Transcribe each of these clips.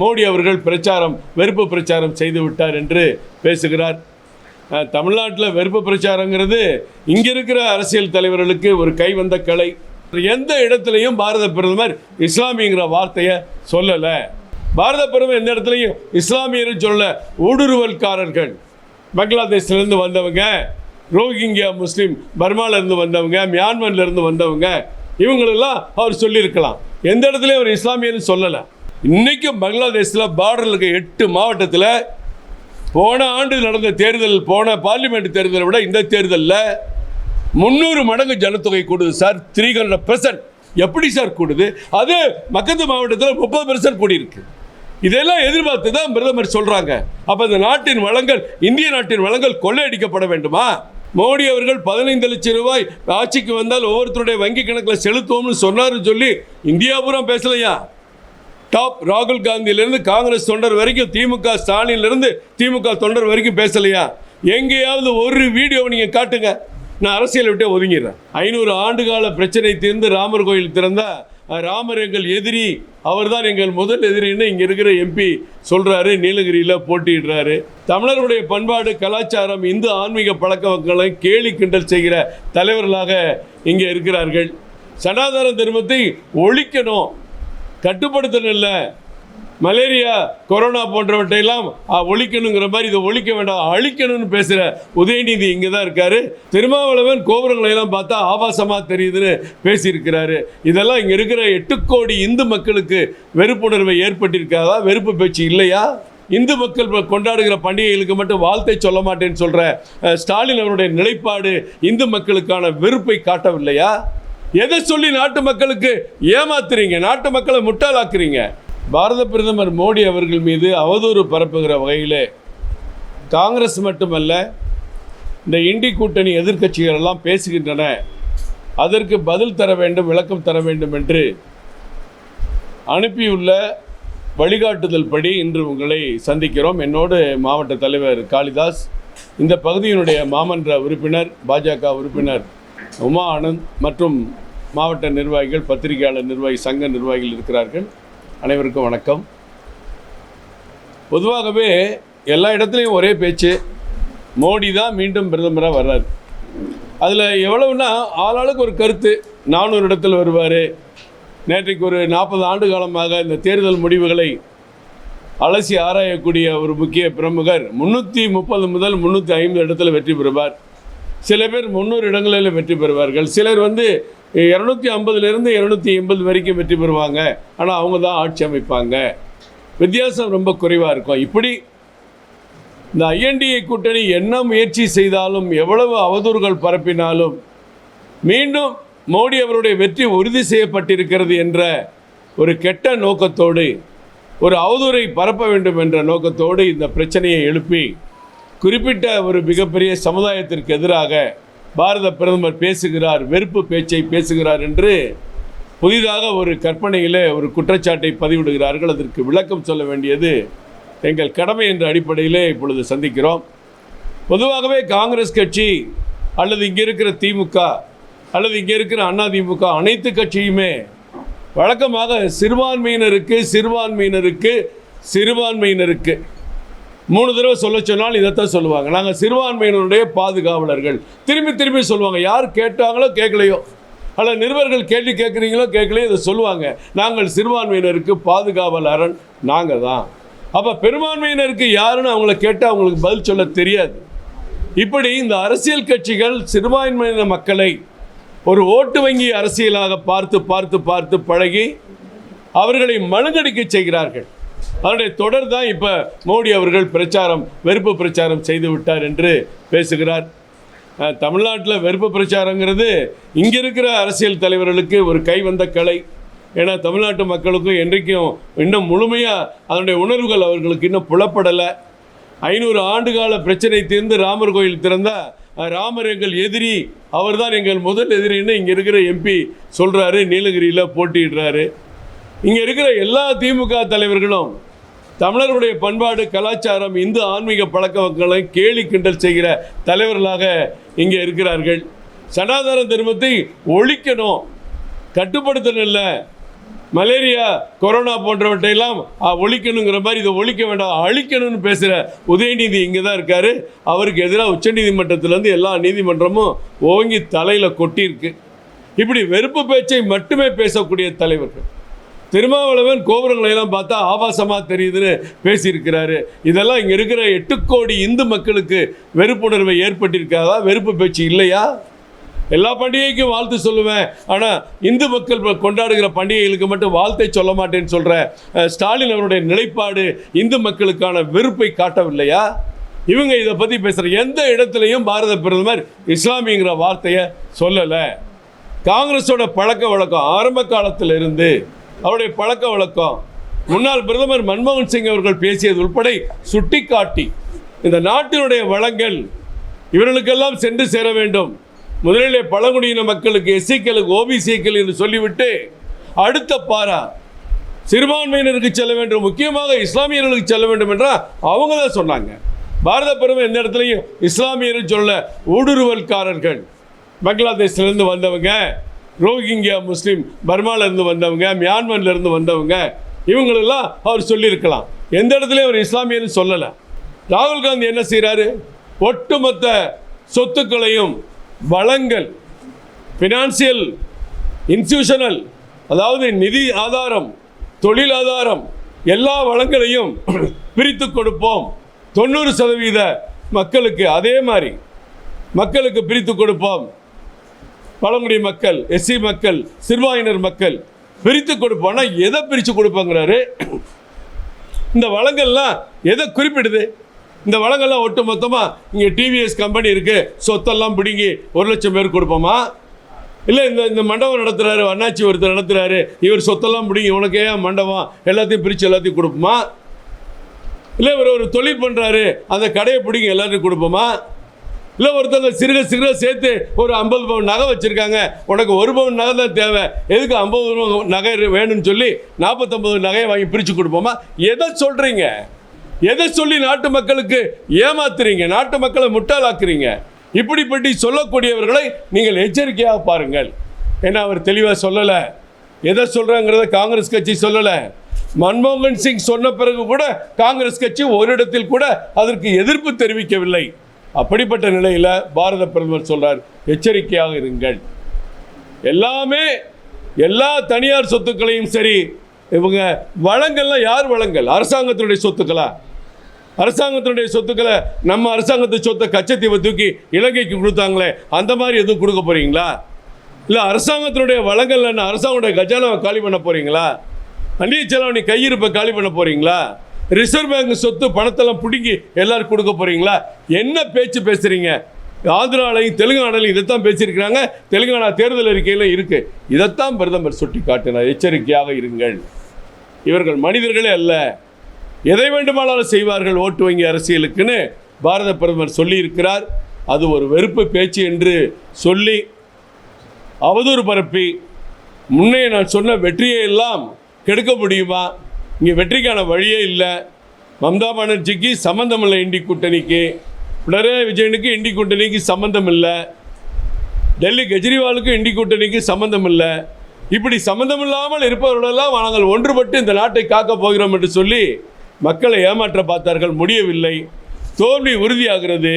மோடி அவர்கள் பிரச்சாரம் வெறுப்பு பிரச்சாரம் செய்து விட்டார் என்று பேசுகிறார். தமிழ்நாட்டில் வெறுப்பு பிரச்சாரங்கிறது இங்கே இருக்கிற அரசியல் தலைவர்களுக்கு ஒரு கை வந்த கலை எந்த இடத்துலையும் பாரத பிரதமர் இஸ்லாமியங்கிற வார்த்தையை சொல்லலை. பாரத பிரதமர் எந்த இடத்துலையும் இஸ்லாமியர் சொல்ல ஊடுருவல்காரர்கள். பங்களாதேஷ்லேருந்து வந்தவங்க ரோஹிங்கியா முஸ்லீம் பர்மாவிலேருந்து வந்தவங்க மியான்மர்லேருந்து வந்தவங்க இவங்களெல்லாம் அவர் சொல்லியிருக்கலாம். எந்த இடத்துலையும் அவர் இஸ்லாமியர்னு சொல்லலை. இன்றைக்கும் பங்களாதேஷில் பார்டரில் இருக்க எட்டு மாவட்டத்தில் போன ஆண்டு நடந்த தேர்தல் போன பார்லிமெண்ட் தேர்தலை விட இந்த தேர்தலில் முந்நூறு மடங்கு ஜனத்தொகை கூடுது சார். த்ரீ ஹண்ட்ரட் பெர்சன்ட் எப்படி சார் கூடுது? அது மக்கத்து மாவட்டத்தில் முப்பது பெர்சன்ட் கூடியிருக்கு. இதெல்லாம் எதிர்பார்த்து தான் பிரதமர் சொல்கிறாங்க அப்போ இந்த நாட்டின் வளங்கள் இந்திய நாட்டின் வளங்கள் கொள்ளையடிக்கப்பட வேண்டுமா? மோடி அவர்கள் பதினைந்து லட்சம் ரூபாய் ஆட்சிக்கு வந்தால் ஒவ்வொருத்தருடைய வங்கி கணக்கில் செலுத்துவோம்னு சொன்னாருன்னு சொல்லி இந்தியா பூரா பேசலையா? டாப் ராகுல் காந்தியிலிருந்து காங்கிரஸ் தொண்டர் வரைக்கும் திமுக ஸ்டாலின்லேருந்து திமுக தொண்டர் வரைக்கும் பேசலையா? எங்கேயாவது ஒரு வீடியோவை நீங்கள் காட்டுங்க. நான் அரசியலை விட்டே ஒதுங்கிடுறேன். ஐநூறு ஆண்டுகால பிரச்சனை தீர்ந்து ராமர் கோயில் திறந்த ராமர் எங்கள் எதிரி அவர்தான் எங்கள் முதல் எதிரின்னு இங்கே இருக்கிற எம்பி சொல்கிறாரு நீலகிரியில் போட்டியிடுறாரு. தமிழருடைய பண்பாடு கலாச்சாரம் இந்து ஆன்மீக பழக்க வழக்கங்களை கேலி கிண்டல் செய்கிற தலைவர்களாக இங்கே இருக்கிறார்கள். சனாதன தர்மத்தை ஒழிக்கணும். கட்டுப்படுத்தணும் இல்லை. மலேரியா கொரோனா போன்றவற்றையெல்லாம் ஒழிக்கணுங்கிற மாதிரி இதை ஒழிக்க வேண்டாம் அழிக்கணும்னு பேசுகிற உதயநிதி இங்கே தான் இருக்காரு. திருமாவளவன் கோபுரங்களையெல்லாம் பார்த்தா ஆபாசமாக தெரியுதுன்னு பேசியிருக்கிறாரு. இதெல்லாம் இங்கே இருக்கிற எட்டு கோடி இந்து மக்களுக்கு வெறுப்புணர்வை ஏற்பட்டிருக்காதா? வெறுப்பு பேச்சு இல்லையா? இந்து மக்கள் கொண்டாடுகிற பண்டிகைகளுக்கு மட்டும் வாழ்த்தை சொல்ல மாட்டேன்னு சொல்கிற ஸ்டாலின் அவருடைய நிலைப்பாடு இந்து மக்களுக்கான வெறுப்பை காட்டவில்லையா? எதை சொல்லி நாட்டு மக்களுக்கு ஏமாத்துறீங்க? நாட்டு மக்களை முட்டாளாக்குறீங்க? பாரத பிரதமர் மோடி அவர்கள் மீது அவதூறு பரப்புகிற வகையிலே காங்கிரஸ் மட்டுமல்ல இந்த இண்டி கூட்டணி எதிர்கட்சிகள் எல்லாம் பேசுகின்றன. அதற்கு பதில் தர வேண்டும் விளக்கம் தர வேண்டும் என்று அனுப்பியுள்ள வழிகாட்டுதல் படி இன்று உங்களை சந்திக்கிறோம். என்னோடு மாவட்ட தலைவர் காளிதாஸ் இந்த பகுதியினுடைய மாமன்ற உறுப்பினர் பாஜக உறுப்பினர் உமா ஆனந்த் மற்றும் மாவட்ட நிர்வாகிகள் பத்திரிகையாளர் நிர்வாகி சங்க நிர்வாகிகள் இருக்கிறார்கள். அனைவருக்கும் வணக்கம். பொதுவாகவே எல்லா இடத்துலையும் ஒரே பேச்சு. மோடி தான் மீண்டும் பிரதமராக வர்றார். அதில் எவ்வளவுன்னா ஆளாளுக்கு ஒரு கருத்து. நானூறு இடத்துல வருவார். நேற்றைக்கு ஒரு நாற்பது ஆண்டு காலமாக இந்த தேர்தல் முடிவுகளை அலசி ஆராயக்கூடிய ஒரு முக்கிய பிரமுகர் முந்நூற்றி முப்பது முதல் முந்நூற்றி ஐம்பது இடத்துல வெற்றி பெறுவார். சில பேர் முந்நூறு இடங்களில் வெற்றி பெறுவார்கள். சிலர் வந்து இரநூத்தி ஐம்பதுலேருந்து இரநூத்தி எண்பது வரைக்கும் வெற்றி பெறுவாங்க. ஆனால் அவங்க தான் ஆட்சி அமைப்பாங்க. வித்தியாசம் ரொம்ப குறைவாக இருக்கும். இப்படி இந்த ஐஎன்டிஏ கூட்டணி என்ன முயற்சி செய்தாலும் எவ்வளவு அவதூறுகள் பரப்பினாலும் மீண்டும் மோடி அவருடைய வெற்றி உறுதி செய்யப்பட்டிருக்கிறது என்ற ஒரு கெட்ட நோக்கத்தோடு ஒரு அவதூறை பரப்ப வேண்டும் என்ற நோக்கத்தோடு இந்த பிரச்சனையை எழுப்பி குறிப்பிட்ட ஒரு மிகப்பெரிய சமுதாயத்திற்கு எதிராக பாரத பிரதமர் பேசுகிறார் வெறுப்பு பேச்சை பேசுகிறார் என்று புதிதாக ஒரு கற்பனையிலே ஒரு குற்றச்சாட்டை பதிவிடுகிறார்கள். அதற்கு விளக்கம் சொல்ல வேண்டியது எங்கள் கடமை என்ற அடிப்படையிலே இப்பொழுது சந்திக்கிறோம். பொதுவாகவே காங்கிரஸ் கட்சி அல்லது இங்கே இருக்கிற திமுக அல்லது இங்கே இருக்கிற அதிமுக அனைத்து கட்சியுமே வழக்கமாக சிறுபான்மையினருக்கு சிறுபான்மையினருக்கு சிறுபான்மையினருக்கு மூணு தடவை சொல்ல சொன்னால் இதைத்தான் சொல்லுவாங்க. நாங்கள் சிறுபான்மையினருடைய பாதுகாவலர்கள். திரும்பி திரும்பி சொல்லுவாங்க. யார் கேட்டாங்களோ கேட்கலையோ அல்ல நிருபர்கள் கேள்வி கேட்குறீங்களோ கேட்கலையோ இதை சொல்லுவாங்க. நாங்கள் சிறுபான்மையினருக்கு பாதுகாவலரன் நாங்கள் தான் அப்போ பெரும்பான்மையினருக்கு யாருன்னு அவங்கள கேட்டால் அவங்களுக்கு பதில் சொல்ல தெரியாது. இப்படி இந்த அரசியல் கட்சிகள் சிறுபான்மையின மக்களை ஒரு ஓட்டு வங்கி அரசியலாக பார்த்து பார்த்து பார்த்து பழகி அவர்களை மழுங்கடிக்க செய்கிறார்கள். அதனுடைய தொடர் தான் இப்போ மோடி அவர்கள் பிரச்சாரம் வெறுப்பு பிரச்சாரம் செய்து விட்டார் என்று பேசுகிறார். தமிழ்நாட்டில் வெறுப்பு பிரச்சாரங்கிறது இங்கே இருக்கிற அரசியல் தலைவர்களுக்கு ஒரு கைவந்த கலை. ஏன்னா தமிழ்நாட்டு மக்களுக்கும் என்றைக்கும் இன்னும் முழுமையாக அதனுடைய உணர்வுகள் அவர்களுக்கு இன்னும் புலப்படலை. ஐநூறு ஆண்டுகால பிரச்சனை தீர்ந்து ராமர் கோயில் திறந்தால் ராமர் எங்கள் எதிரி அவர்தான் எங்கள் முதல் எதிரின்னு இங்கே இருக்கிற எம்பி சொல்கிறாரு நீலகிரியில் போட்டியிடுறாரு. இங்கே இருக்கிற எல்லா திமுக தலைவர்களும் தமிழர்களுடைய பண்பாடு கலாச்சாரம் இந்து ஆன்மீக பழக்க வழக்கங்களை கேலி கிண்டல் செய்கிற தலைவர்களாக இங்கே இருக்கிறார்கள். சனாதன தர்மத்தை ஒழிக்கணும். கட்டுப்படுத்தணும் இல்லை. மலேரியா கொரோனா போன்றவற்றையெல்லாம் ஒழிக்கணுங்கிற மாதிரி இதை ஒழிக்க வேண்டாம் அழிக்கணும்னு பேசுகிற உதயநிதி இங்கே தான் இருக்கார். அவருக்கு எதிராக உச்சநீதிமன்றத்திலேருந்து எல்லா நீதிமன்றமும் ஓங்கி தலையில் கொட்டியிருக்கு. இப்படி வெறுப்பு பேச்சை மட்டுமே பேசக்கூடிய தலைவர்கள். திருமாவளவன் கோபுரங்களை எல்லாம் பார்த்தா ஆபாசமாக தெரியுதுன்னு பேசியிருக்கிறாரு. இதெல்லாம் இங்கே இருக்கிற எட்டு கோடி இந்து மக்களுக்கு வெறுப்புணர்வை ஏற்பட்டிருக்காதா? வெறுப்பு பேச்சு இல்லையா? எல்லா பண்டிகைக்கும் வாழ்த்து சொல்லுவேன். ஆனால் இந்து மக்கள் கொண்டாடுகிற பண்டிகைகளுக்கு மட்டும் வாழ்த்தை சொல்ல மாட்டேன்னு சொல்கிற ஸ்டாலின் அவருடைய நிலைப்பாடு இந்து மக்களுக்கான வெறுப்பை காட்டவில்லையா? இவங்க இதை பற்றி பேசுகிற எந்த இடத்துலையும் பாரத பிரதமர் இஸ்லாமிங்கிற வார்த்தையை சொல்லலை. காங்கிரஸோட பழக்க வழக்கம் ஆரம்ப காலத்தில் இருந்து அவருடைய பழக்க வழக்கம். முன்னாள் பிரதமர் மன்மோகன் சிங் அவர்கள் பேசியது உட்பட சுட்டிக்காட்டி இந்த நாட்டினுடைய வளங்கள் இவர்களுக்கெல்லாம் சென்று சேர வேண்டும். முதலிலே பழங்குடியின மக்களுக்கு எஸ்சிக்களுக்கு ஓபிசிக்கள் என்று சொல்லிவிட்டு அடுத்த பாரா சிறுபான்மையினருக்கு செல்ல வேண்டும் முக்கியமாக இஸ்லாமியர்களுக்கு செல்ல வேண்டும் என்றால் அவங்க தான் சொன்னாங்க. பாரத பெருமை எந்த இடத்துலையும் இஸ்லாமியர்கள் சொல்ல ஊடுருவல்காரர்கள். பங்களாதேஷ்லேருந்து வந்தவங்க. ரோஹிங்கியா முஸ்லீம் பர்மாலேருந்து வந்தவங்க மியான்மர்லேருந்து வந்தவங்க இவங்களெல்லாம் அவர் சொல்லியிருக்கலாம். எந்த இடத்துலையும் அவர் இஸ்லாமியர்னு சொல்லலை. ராகுல் காந்தி என்ன செய்கிறாரு ஒட்டுமொத்த சொத்துக்களையும் வளங்கள் ஃபினான்சியல் இன்ஸ்டியூஷனல் அதாவது நிதி ஆதாரம் தொழில் ஆதாரம் எல்லா வளங்களையும் பிரித்து கொடுப்போம். தொண்ணூறு சதவீத மக்களுக்கு அதே மாதிரி மக்களுக்கு பிரித்து கொடுப்போம். பழங்குடி மக்கள் எஸ்சி மக்கள் சிறுபாயினர் மக்கள் பிரித்து கொடுப்போம். ஆனால் எதை பிரித்து கொடுப்பாங்கிறாரு? இந்த வளங்கள்லாம் எதை குறிப்பிடுது? இந்த வளங்கள்லாம் ஒட்டு மொத்தமாக இங்கே டிவிஎஸ் கம்பெனி இருக்குது சொத்தெல்லாம் பிடுங்கி ஒரு லட்சம் பேர் கொடுப்போமா? இல்லை இந்த இந்த மண்டபம் நடத்துகிறாரு அண்ணாச்சி ஒருத்தர் நடத்துகிறாரு இவர் சொத்தெல்லாம் பிடிங்கி உனக்கே ஏன் மண்டபம் எல்லாத்தையும் பிரித்து எல்லாத்தையும் கொடுப்போமா? இல்லை இவர் ஒரு தொழில் பண்ணுறாரு அந்த கடையை பிடிங்கி எல்லாத்தையும் கொடுப்போமா? இல்லை ஒருத்தவங்க சிறுக சிறுக சேர்த்து ஒரு ஐம்பது பவுன் நகை வச்சுருக்காங்க. உனக்கு ஒரு பவுன் நகை தான் தேவை. எதுக்கு ஐம்பது பவுன் நகை வேணும்னு சொல்லி நாற்பத்தொம்பது நகையை வாங்கி பிரித்து கொடுப்போமா? எதை சொல்கிறீங்க எதை சொல்லி நாட்டு மக்களுக்கு ஏமாத்துறீங்க? நாட்டு மக்களை முட்டாளாக்குறீங்க? இப்படிப்பட்டி சொல்லக்கூடியவர்களை நீங்கள் எச்சரிக்கையாக பாருங்கள். ஏன்னா அவர் தெளிவாக சொல்லலை. எதை சொல்கிறாங்கிறத காங்கிரஸ் கட்சி சொல்லலை. மன்மோகன் சிங் சொன்ன பிறகு கூட காங்கிரஸ் கட்சி ஒரு இடத்தில் கூட அதற்கு எதிர்ப்பு தெரிவிக்கவில்லை. அப்படிப்பட்ட நிலையில் பாரத பிரதமர் சொல்கிறார் எச்சரிக்கையாக இருங்கள். எல்லாமே எல்லா தனியார் சொத்துக்களையும் சரி இவங்க வளங்கள்லாம் யார் வளங்கள்? அரசாங்கத்தினுடைய சொத்துக்களா? அரசாங்கத்தினுடைய சொத்துக்களை நம்ம அரசாங்கத்து சொத்தை கச்சத்தீவை தூக்கி இலங்கைக்கு கொடுத்தாங்களே அந்த மாதிரி எதுவும் கொடுக்க போறீங்களா? இல்லை அரசாங்கத்தினுடைய வளங்கள் அரசாங்கத்துடைய கஜானாவை காலி பண்ண போறீங்களா? அந்நிய செலவணி கையிருப்பை காலி பண்ண போறீங்களா? ரிசர்வ் பேங்க் சொத்து பணத்தெல்லாம் பிடுங்கி எல்லாரும் கொடுக்க போகிறீங்களா என்ன பேச்சு பேசுகிறீங்க ஆந்திராலையும் தெலுங்கானாலையும் இதைத்தான் பேசியிருக்கிறாங்க. தெலுங்கானா தேர்தல் அறிக்கையில் இருக்குது இதைத்தான் பிரதமர் சுட்டி காட்டினார் எச்சரிக்கையாக இருங்கள். இவர்கள் மனிதர்களே அல்ல. எதை வேண்டுமானாலும் செய்வார்கள் ஓட்டு வங்கி அரசியலுக்குன்னு பாரத பிரதமர் சொல்லியிருக்கிறார். அது ஒரு வெறுப்பு பேச்சு என்று சொல்லி அவதூறு பரப்பி முன்னே நான் சொன்ன வெற்றியை எல்லாம் கெடுக்க முடியுமா? இங்கே வெற்றிக்கான வழியே இல்லை. மம்தா பானர்ஜிக்கு சம்மந்தம் இல்லை இண்டி கூட்டணிக்கு. பினராயி விஜயனுக்கு இண்டி கூட்டணிக்கு சம்மந்தம் இல்லை டெல்லி கெஜ்ரிவாலுக்கும் இண்டி கூட்டணிக்கு சம்மந்தம் இல்லை இப்படி சம்மந்தமில்லாமல் இருப்பவர்களெல்லாம் நாங்கள் ஒன்றுபட்டு இந்த நாட்டை காக்கப் போகிறோம் என்று சொல்லி மக்களை ஏமாற்ற பார்த்தார்கள். முடியவில்லை. தோல்வி உறுதியாகிறது.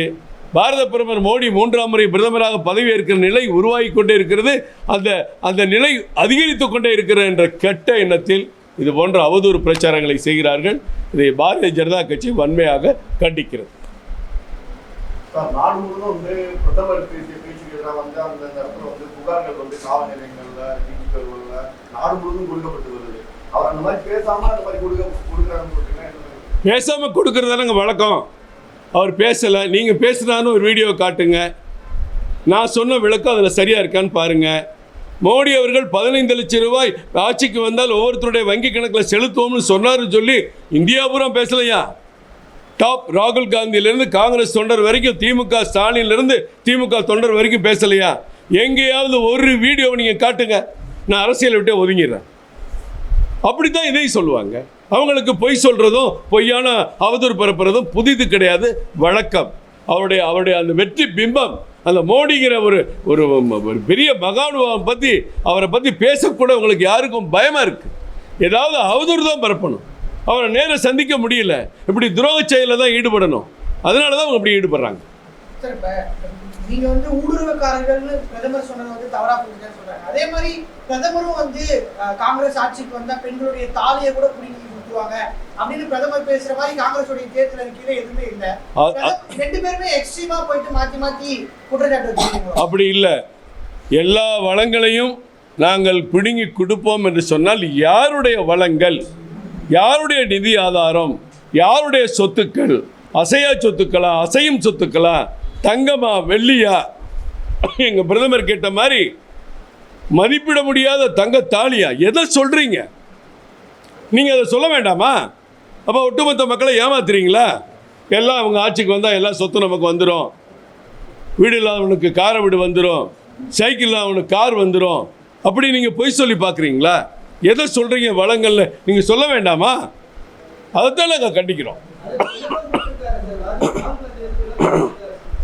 பாரத பிரதமர் மோடி மூன்றாம் முறை பிரதமராக பதவியேற்கிற நிலை உருவாகி கொண்டே இருக்கிறது. அந்த அந்த நிலை அதிகரித்து கொண்டே இருக்கிறது என்ற கெட்ட எண்ணத்தில் இது போன்ற அவதூறு பிரச்சாரங்களை செய்கிறார்கள். இதை பாரதிய ஜனதா கட்சி வன்மையாக கண்டிக்கிறது. பேசாம கொடுக்கறதானங்க வழக்கம். அவர் பேசலை. நீங்கள் பேசுனான்னு ஒரு வீடியோ காட்டுங்க. நான் சொன்ன விளக்கம் அதில் சரியாக இருக்கான்னு பாருங்கள் மோடி அவர்கள் பதினைந்து லட்சம் ரூபாய் ஆட்சிக்கு வந்தால் ஒவ்வொருத்தருடைய வங்கி கணக்கில் செலுத்துவோம்னு சொன்னாருன்னு சொல்லி இந்தியா பூரா பேசலையா? டாப் ராகுல் காந்தியிலிருந்து காங்கிரஸ் தொண்டர் வரைக்கும் திமுக ஸ்டாலின்லேருந்து திமுக தொண்டர் வரைக்கும் பேசலையா? எங்கேயாவது ஒரு வீடியோவை நீங்கள் காட்டுங்க. நான் அரசியலை விட்டே ஒதுங்கிடுறேன். அப்படித்தான் இதையும் சொல்லுவாங்க. அவங்களுக்கு பொய் சொல்கிறதும் பொய்யான அவதூறு பரப்புறதும் புதிது கிடையாது. வழக்கம். அவருடைய அவருடைய அந்த வெற்றி பிம்பம் அந்த மோடிங்கிற ஒரு ஒரு ஒரு பெரிய மகானுபாவம் பற்றி அவரை பற்றி பேசக்கூட உங்களுக்கு யாருக்கும் பயமாக இருக்குது ஏதாவது அவதூறு தான் பரப்பணும். அவரை நேர சந்திக்க முடியல. இப்படி துரோக செயலில் தான் ஈடுபடணும். அதனால தான் அவங்க இப்படி ஈடுபடுறாங்க. நீங்க வந்து ஊடுருவக்காரர்கள்னு பிரதமர் சொன்னது வந்து தவறா புரிஞ்சுன்னு சொல்றாங்க. அதே மாதிரி பிரதமரும் வந்து காங்கிரஸ் ஆட்சிக்கு வந்தா பெண்களுடைய தாலியை கூட பிடிங்கி கொடுத்துருவாங்க அப்படின்னு பிரதமர் பேசுற மாதிரி காங்கிரஸுடைய தேர்தல் அறிக்கையில எதுவுமே இல்ல. ரெண்டு பேருமே எக்ஸ்ட்ரீமா போயிட்டு மாத்தி மாத்தி குற்றச்சாட்டு அப்படி இல்லை. எல்லா வளங்களையும் நாங்கள் பிடுங்கி கொடுப்போம் என்று சொன்னால் யாருடைய வளங்கள் யாருடைய நிதி ஆதாரம் யாருடைய சொத்துக்கள் அசையா சொத்துக்களா அசையும் சொத்துக்களா தங்கமா வெள்ளியா? எங்கள் பிரதமர் கேட்ட மாதிரி மதிப்பிட முடியாத தங்க தாலியா? எதை சொல்கிறீங்க நீங்கள் அதை சொல்ல வேண்டாமா? அப்போ ஒட்டுமொத்த மக்களை ஏமாத்துறீங்களா? எல்லாம் அவங்க ஆட்சிக்கு வந்தால் எல்லா சொத்து நமக்கு வந்துடும் வீடு இல்லாதவனுக்கு காரை வீடு வந்துடும் சைக்கிள் இல்லாதவனுக்கு கார் வந்துடும் அப்படி நீங்கள் பொய் சொல்லி பார்க்குறீங்களா? எதை சொல்கிறீங்க வளங்கள்ல நீங்கள் சொல்ல வேண்டாமா? அதைத்தான் நாங்கள் கண்டிக்கிறோம்.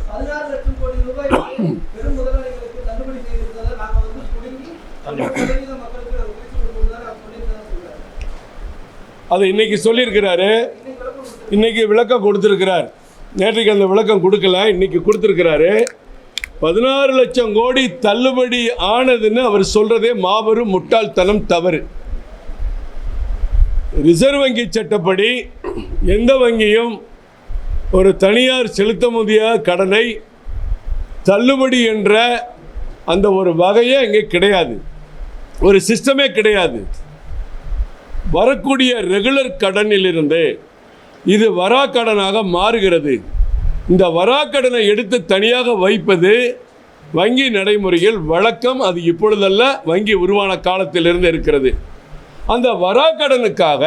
பதினாறு லட்சம் கோடி ரூபாய் பெரும் முதலாளிகளுக்கு தள்ளுபடி செய்திருந்ததை வந்து புடுங்கி அந்த சதவீத மக்களுக்கு அதை பிரிச்சு கொடுப்போம்னு அவர் சொல்லியிருந்தாரு சொல்றாரு. அதை இன்றைக்கி சொல்லியிருக்கிறாரு. இன்னைக்கு விளக்கம் கொடுத்துருக்கிறார். நேற்றைக்கு அந்த விளக்கம் கொடுக்கல இன்றைக்கி கொடுத்துருக்கிறாரு. பதினாறு லட்சம் கோடி தள்ளுபடி ஆனதுன்னு அவர் சொல்கிறதே மாபெரும் முட்டாள்தனம் தவறு. ரிசர்வ் வங்கி சட்டப்படி எந்த வங்கியும் ஒரு தனியார் செலுத்த முடியாத கடனை தள்ளுபடி என்ற அந்த ஒரு வகையே இங்கே கிடையாது. ஒரு சிஸ்டமே கிடையாது. வரக்கூடிய ரெகுலர் கடனிலிருந்து இது வராக்கடனாக மாறுகிறது. இந்த வராக்கடனை எடுத்து தனியாக வைப்பது வங்கி நடைமுறையில் வழக்கம். அது இப்பொழுதல்ல வங்கி உருவான காலத்திலிருந்து இருக்கிறது. அந்த வராக்கடனுக்காக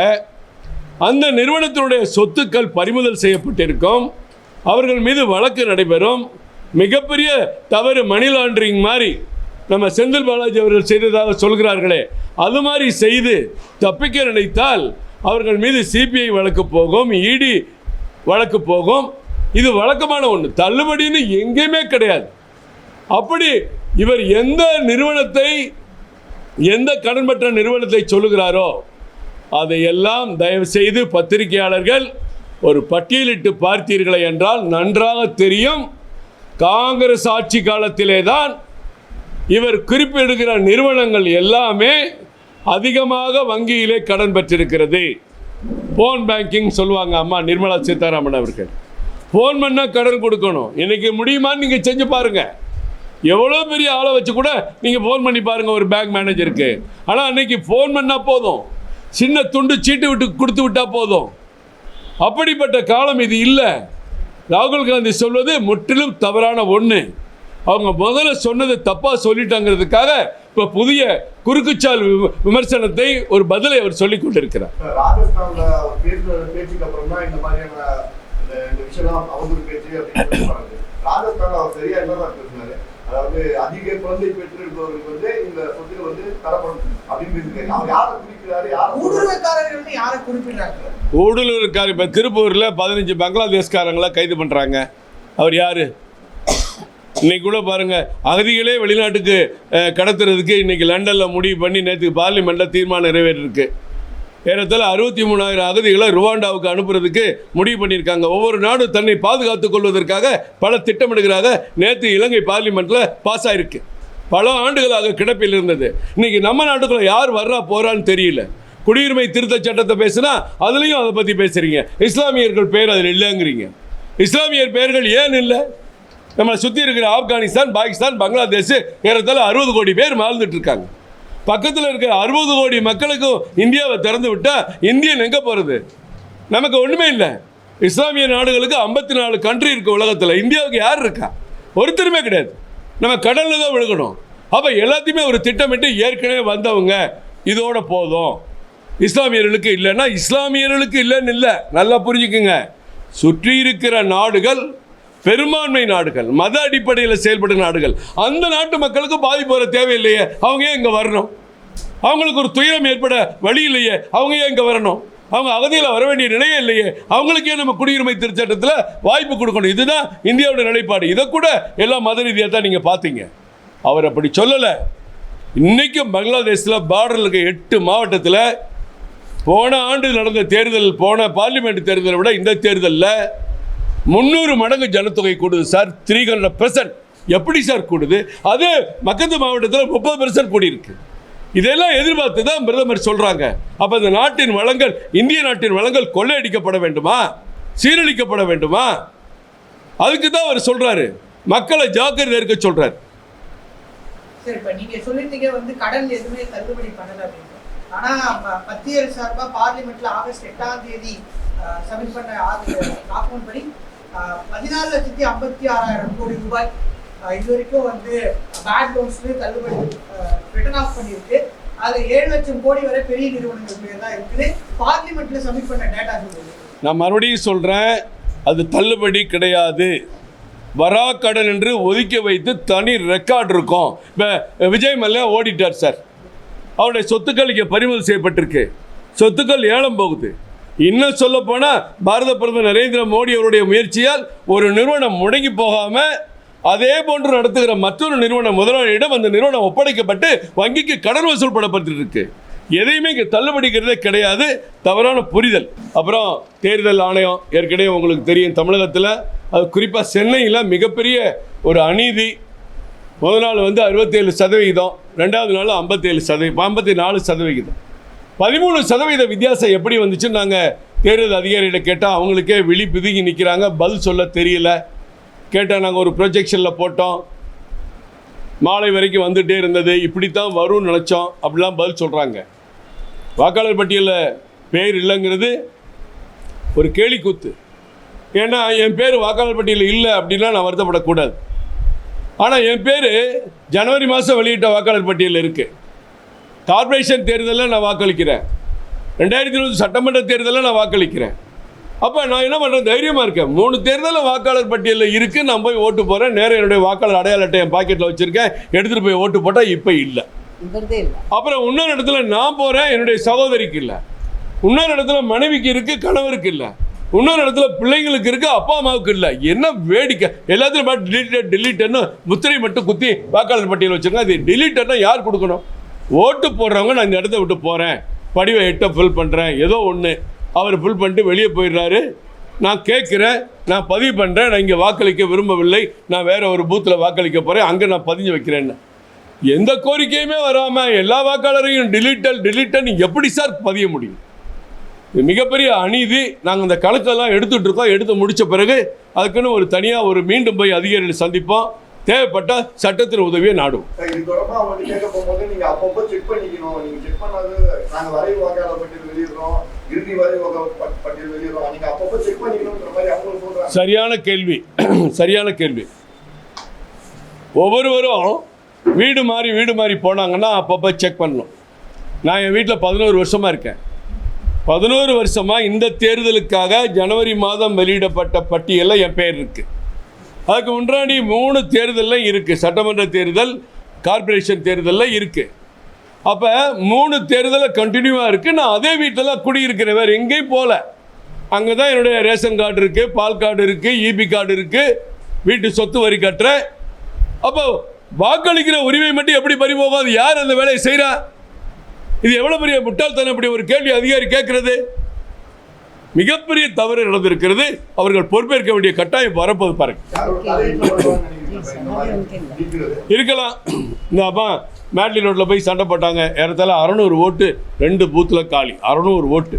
அந்த நிறுவனத்தினுடைய சொத்துக்கள் பறிமுதல் செய்யப்பட்டிருக்கும். அவர்கள் மீது வழக்கு நடைபெறும். மிகப்பெரிய தவறு மணி லாண்டரிங் மாதிரி நம்ம செந்தில் பாலாஜி அவர்கள் செய்ததாக சொல்கிறார்களே அது மாதிரி செய்து தப்பிக்க நினைத்தால் அவர்கள் மீது சிபிஐ வழக்கு போகும் இடி வழக்கு போகும். இது வழக்கமான ஒன்று தள்ளுபடின்னு எங்கேயுமே கிடையாது. அப்படி இவர் எந்த நிறுவனத்தை எந்த கடன்பற்ற நிறுவனத்தை சொல்லுகிறாரோ அதையெல்லாம் தயவு செய்து பத்திரிகையாளர்கள் ஒரு பட்டியலிட்டு பார்த்தீர்களே என்றால் நன்றாக தெரியும். காங்கிரஸ் ஆட்சி காலத்திலே தான் இவர் குறிப்பிடுகிற நிறுவனங்கள் எல்லாமே அதிகமாக வங்கியிலே கடன் பெற்றிருக்கிறது. ஃபோன் பேங்கிங் சொல்லுவாங்க அம்மா நிர்மலா சீதாராமன் அவர்கள். ஃபோன் பண்ணால் கடன் கொடுக்கணும். இன்னைக்கு முடியுமான்னு நீங்கள் செஞ்சு பாருங்கள் எவ்வளோ பெரிய ஆளை வச்சு கூட நீங்கள் ஃபோன் பண்ணி பாருங்கள் ஒரு பேங்க் மேனேஜருக்கு ஆனால் அன்னைக்கு ஃபோன் பண்ணால் போதும். சின்ன துண்டு சீட்டு விட்டு கொடுத்து விட்டால் போதும். அப்படிப்பட்ட காலம் இது இல்லை. ராகுல் காந்தி சொல்வது முற்றிலும் தவறான ஒன்று அவங்க முதல்ல சொன்னது தப்பாக சொல்லிட்டாங்கிறதுக்காக இப்போ புதிய குறுக்குச்சால் விம- விமர்சனத்தை ஒரு பதிலை அவர் கொண்டிருக்கிறார். சொல்லி போறாங்க ராஜஸ்தான்ல அவர் சரியா என்னதான் பேசினாரு? அதாவது அதிக குழந்தை பெற்றிருப்பவர்களுக்கு வந்து இந்த சொத்துக்கள் வந்து தரப்படும் அப்படின்னு இருக்காரு அவர் யாரை குறிக்கிறாரு? யாரை சொல்றாரு? ஊடுருவக்காரர்கள்னு யாரை குறிப்பிடுறாங்க? ஊடுருவருக்கார் இப்போ திருப்பூரில் பதினஞ்சு பங்களாதேஷ்காரங்களை கைது பண்ணுறாங்க அவர் யார்? இன்னைக்கு கூட பாருங்கள் அகதிகளே வெளிநாட்டுக்கு கடத்துறதுக்கு இன்னைக்கு லண்டனில் முடிவு பண்ணி நேற்று பார்லிமெண்ட்டில் தீர்மானம் நிறைவேறிருக்கு ஏறத்தாழ அறுபத்தி மூணாயிரம் அகதிகளை ருவாண்டாவுக்கு அனுப்புறதுக்கு முடிவு பண்ணியிருக்காங்க. ஒவ்வொரு நாடும் தன்னை பாதுகாத்துக் கொள்வதற்காக பல திட்டமிடுகிறாக நேற்று இலங்கை பார்லிமெண்ட்டில் பாஸ் ஆயிருக்கு. பல ஆண்டுகளாக கிடப்பில் இருந்தது. இன்னைக்கு நம்ம நாட்டுக்குள்ள யார் வர்றா போறான்னு தெரியல. குடியுரிமை திருத்த சட்டத்தை பேசுனா அதுலேயும் அதை பற்றி பேசுறீங்க. இஸ்லாமியர்கள் பேர் அதில் இல்லைங்கிறீங்க. இஸ்லாமியர் பெயர்கள் ஏன் இல்லை? நம்மளை சுற்றி இருக்கிற ஆப்கானிஸ்தான் பாகிஸ்தான் பங்களாதேஷ் ஏறத்தாழ அறுபது கோடி பேர் வாழ்ந்துட்டு இருக்காங்க. பக்கத்தில் இருக்கிற அறுபது கோடி மக்களுக்கும் இந்தியாவை திறந்து விட்டால் இந்தியன் எங்கே போகிறது நமக்கு ஒன்றுமே இல்லை. இஸ்லாமிய நாடுகளுக்கு ஐம்பத்தி நாலு கண்ட்ரி இருக்குது உலகத்தில். இந்தியாவுக்கு யார் இருக்கா? ஒருத்தருமே கிடையாது. நம்ம கடலில் தான் விழுகணும். அப்போ எல்லாத்தையுமே ஒரு திட்டமிட்டு ஏற்கனவே வந்தவங்க இதோட போதும். இஸ்லாமியர்களுக்கு இல்லைன்னா இஸ்லாமியர்களுக்கு இல்லைன்னு இல்லை. நல்லா புரிஞ்சுக்குங்க. சுற்றி இருக்கிற நாடுகள் பெரும்பான்மை நாடுகள் மத அடிப்படையில் செயல்படும் நாடுகள் அந்த நாட்டு மக்களுக்கு பாதிப்பு வர தேவையில்லையே. அவங்க ஏன் இங்கே வரணும்? அவங்களுக்கு ஒரு துயரம் ஏற்பட வழி இல்லையே. அவங்க ஏன் இங்கே வரணும்? அவங்க அகதியில் வர வேண்டிய நிலையே இல்லையே. அவங்களுக்கே நம்ம குடியுரிமை திருச்சட்டத்தில் வாய்ப்பு கொடுக்கணும். இதுதான் இந்தியாவோட நிலைப்பாடு. இதை கூட எல்லாம் மத ரீதியாக தான் நீங்கள் பார்த்தீங்க அவர் அப்படி சொல்லலை. இன்றைக்கும் பங்களாதேஷில் பார்டரில் இருக்க எட்டு மாவட்டத்தில் போன ஆண்டு நடந்த தேர்தல் போன பார்லிமெண்ட் தேர்தலை விட இந்த தேர்தலில் முந்நூறு மடங்கு ஜனத்தொகை கூடுது சார் த்ரீ ஹண்ட்ரட் பெர்சன்ட் எப்படி சார் கூடுது? அது மக்கத்து மாவட்டத்தில் முப்பது பெர்சன்ட் கூடியிருக்கு. இதெல்லாம் எதிர்பார்த்து தான் பிரதமர் சொல்கிறாங்க அப்போ இந்த நாட்டின் வளங்கள் இந்திய நாட்டின் வளங்கள் கொள்ளையடிக்கப்பட வேண்டுமா? சீரழிக்கப்பட வேண்டுமா? அதுக்கு தான் அவர் சொல்கிறாரு மக்களை ஜாக்கிரதை இருக்க சொல்கிறார் வந்து கடன் எதுவுமே தள்ளுபடி பண்ணல அப்படின்னு. மத்திய அரசு பார்லிமெண்ட்ல ஆகஸ்ட் எட்டாம் தேதி சப்மிட் பண்ண ஆகும் படி பதினாலு லட்சத்தி ஐம்பத்தி ஆறாயிரம் கோடி ரூபாய். இது வரைக்கும் வந்து பேட் லோன்ஸ்லேயே தள்ளுபடி ரிட்டர்ன் ஆஃப் பண்ணியிருக்கு. அதுல ஏழு லட்சம் கோடி வரை பெரிய நிறுவனங்கள் பேர் தான் இருக்குது. பார்லிமெண்ட்டில் சப்மிட் பண்ண டேட்டா சொல்லுது நான் மறுபடியும் சொல்கிறேன் அது தள்ளுபடி கிடையாது. வரா கடன் என்று ஒதுக்கி வைத்து தனி ரெக்கார்டு இருக்கும். இப்போ விஜய் மல்லையா ஓடிட்டார் சார். அவருடைய சொத்துக்கள் இங்கே பறிமுதல் செய்யப்பட்டிருக்கு. சொத்துக்கள் ஏலம் போகுது. இன்னும் சொல்ல போனால் பாரத பிரதமர் நரேந்திர மோடி அவருடைய முயற்சியால் ஒரு நிறுவனம் முடங்கி போகாமல் அதே போன்று நடத்துகிற மற்றொரு நிறுவனம் முதலாளியிடம் அந்த நிறுவனம் ஒப்படைக்கப்பட்டு வங்கிக்கு கடன் வசூல் படப்பட்டிருக்கு எதையுமே இங்கே தள்ளுபடிக்கிறதே கிடையாது. தவறான புரிதல். அப்புறம் தேர்தல் ஆணையம் ஏற்கனவே உங்களுக்கு தெரியும் தமிழகத்தில். அது குறிப்பாக சென்னையில் மிகப்பெரிய ஒரு அநீதி. முதல் நாள் வந்து அறுபத்தேழு சதவிகிதம். ரெண்டாவது நாள் ஐம்பத்தேழு சதவீதம் ஐம்பத்தி நாலு சதவிகிதம். பதிமூணு சதவீத வித்தியாசம் எப்படி வந்துச்சுன்னு நாங்கள் தேர்தல் அதிகாரிகிட்ட கேட்டால் அவங்களுக்கே விழி பிதுங்கி நிற்கிறாங்க பதில் சொல்ல தெரியல. கேட்டால் நாங்கள் ஒரு ப்ரொஜெக்ஷனில் போட்டோம். மாலை வரைக்கும் வந்துகிட்டே இருந்தது. இப்படித்தான் வரும்னு நினச்சோம். அப்படிலாம் பதில் சொல்கிறாங்க வாக்காளர் பட்டியலில் பேர் இல்லைங்கிறது ஒரு கேலிக்கூத்து. ஏன்னா என் பேர் வாக்காளர் பட்டியலில் இல்லை அப்படின்லாம் நான் வருத்தப்படக்கூடாது. ஆனால் என் பேர் ஜனவரி மாதம் வெளியிட்ட வாக்காளர் பட்டியலில் இருக்குது கார்ப்பரேஷன் தேர்தலில் நான் வாக்களிக்கிறேன். ரெண்டாயிரத்தி இருபது சட்டமன்ற தேர்தலில் நான் வாக்களிக்கிறேன். அப்போ நான் என்ன பண்ணுறேன் தைரியமாக இருக்கேன். மூணு தேர்தலில் வாக்காளர் பட்டியலில் இருக்குது நான் போய் ஓட்டு போகிறேன் நேரம் என்னுடைய வாக்காளர் அடையாள அட்டை என் பாக்கெட்டில் வச்சுருக்கேன். எடுத்துகிட்டு போய் ஓட்டு போட்டால் இப்போ இல்லை. அப்புறம் இன்னொரு இடத்துல நான் போகிறேன் என்னுடைய சகோதரிக்கு இல்லை. இன்னொரு இடத்துல மனைவிக்கு இருக்குது கணவருக்கு இல்லை. இன்னொரு இடத்துல பிள்ளைங்களுக்கு இருக்குது அப்பா அம்மாவுக்கு இல்லை. என்ன வேடிக்கை. எல்லாத்துலையும் டிலீட்டட் டிலீட்டட்னு முத்திரை மட்டும் குத்தி வாக்காளர் பட்டியல் வச்சுருங்க அது டிலீட்டட்னா யார் கொடுக்கணும்? ஓட்டு போடுறவங்க நான் இந்த இடத்த விட்டு போகிறேன் படிவை எட்டை ஃபில் பண்ணுறேன் ஏதோ ஒன்று அவர் ஃபில் பண்ணிட்டு வெளியே போயிடுறாரு. நான் கேட்குறேன். நான் பதிவு பண்ணுறேன் நான் இங்கே வாக்களிக்க விரும்பவில்லை. நான் வேறு ஒரு பூத்தில் வாக்களிக்க போகிறேன் அங்கே நான் பதிஞ்சு வைக்கிறேன்னு. எந்த கோரிக்கையுமே வராமல் எல்லா வாக்காளரையும் டிலீட்டல் டிலீட்டல் எப்படி சார் பதிய முடியும்? இது மிகப்பெரிய அநீதி. நாங்கள் அந்த கணக்கெல்லாம் எடுத்துகிட்ருக்கோம் எடுத்து முடித்த பிறகு அதுக்குன்னு ஒரு தனியாக ஒரு மீண்டும் போய் அதிகாரிகள் சந்திப்போம். தேவைப்பட்ட சட்டத்தின் உதவியை சொல்றாங்க. சரியான கேள்வி. சரியான கேள்வி. ஒவ்வொருவரும் வீடு மாறி வீடு மாறி போனாங்கன்னா அப்பப்போ செக் பண்ணணும். நான் என் வீட்டில் பதினோரு வருஷமாக இருக்கேன். பதினோரு வருஷமாக இந்த தேர்தலுக்காக ஜனவரி மாதம் வெளியிடப்பட்ட பட்டியலில் என் பேர் இருக்குது அதுக்கு முன்னாடி மூணு தேர்தலில் இருக்குது சட்டமன்ற தேர்தல் கார்ப்பரேஷன் தேர்தலில் இருக்குது அப்போ மூணு தேர்தலில் கண்டினியூவாக இருக்குது நான் அதே வீட்டில் தான் குடியிருக்கிறேன். வேறு எங்கேயும் போகல அங்கே தான் என்னுடைய ரேஷன் கார்டு இருக்குது பால் கார்டு இருக்குது இபி கார்டு இருக்குது வீட்டு சொத்து வரி கட்டுறேன் அப்போ வாக்களிக்கிற உரிமை மட்டும் எப்படி பறிபோகாது அது யார் அந்த வேலையை செய்கிறா இது எவ்வளோ பெரிய முட்டாள்தனம் இப்படி ஒரு கேள்வி அதிகாரி கேட்குறது மிகப்பெரிய தவறு நடந்திருக்கிறது. அவர்கள் பொறுப்பேற்க வேண்டிய கட்டாயம் வரப்போது பாருங்க. இருக்கலாம். இந்த அப்பா மேட்லி ரோட்டில் போய் சண்டை போட்டாங்க. ஏறத்தாழ அறநூறு ஓட்டு ரெண்டு பூத்தில் காலி. அறநூறு ஓட்டு.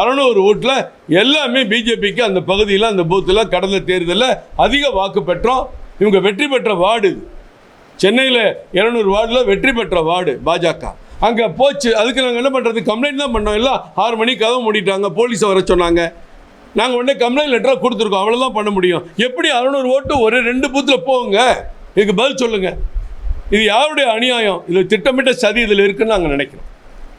அறநூறு ஓட்டில் எல்லாமே பிஜேபிக்கு அந்த பகுதியில் அந்த பூத்தில் கடந்த தேர்தலில் அதிக வாக்கு பெற்றோம். இவங்க வெற்றி பெற்ற வார்டு சென்னையில் இரநூறு வார்டில் வெற்றி பெற்ற வார்டு பாஜக. அங்கே போச்சு. அதுக்கு நாங்கள் என்ன பண்ணுறது கம்ப்ளைண்ட் தான் பண்ணோம். எல்லாம் ஆறு மணிக்கு கதவு மூடிட்டாங்க. போலீஸை வர சொன்னாங்க. நாங்கள் உடனே கம்ப்ளைண்ட் லெட்டராக கொடுத்துருக்கோம். அவ்வளோதான் பண்ண முடியும். எப்படி அறநூறு ஓட்டு ஒரு ரெண்டு பூத்தில் போங்க இதுக்கு பதில் சொல்லுங்கள் இது யாருடைய அநியாயம்? இது திட்டமிட்ட சதி இதில் இருக்குன்னு நாங்கள் நினைக்கிறோம்.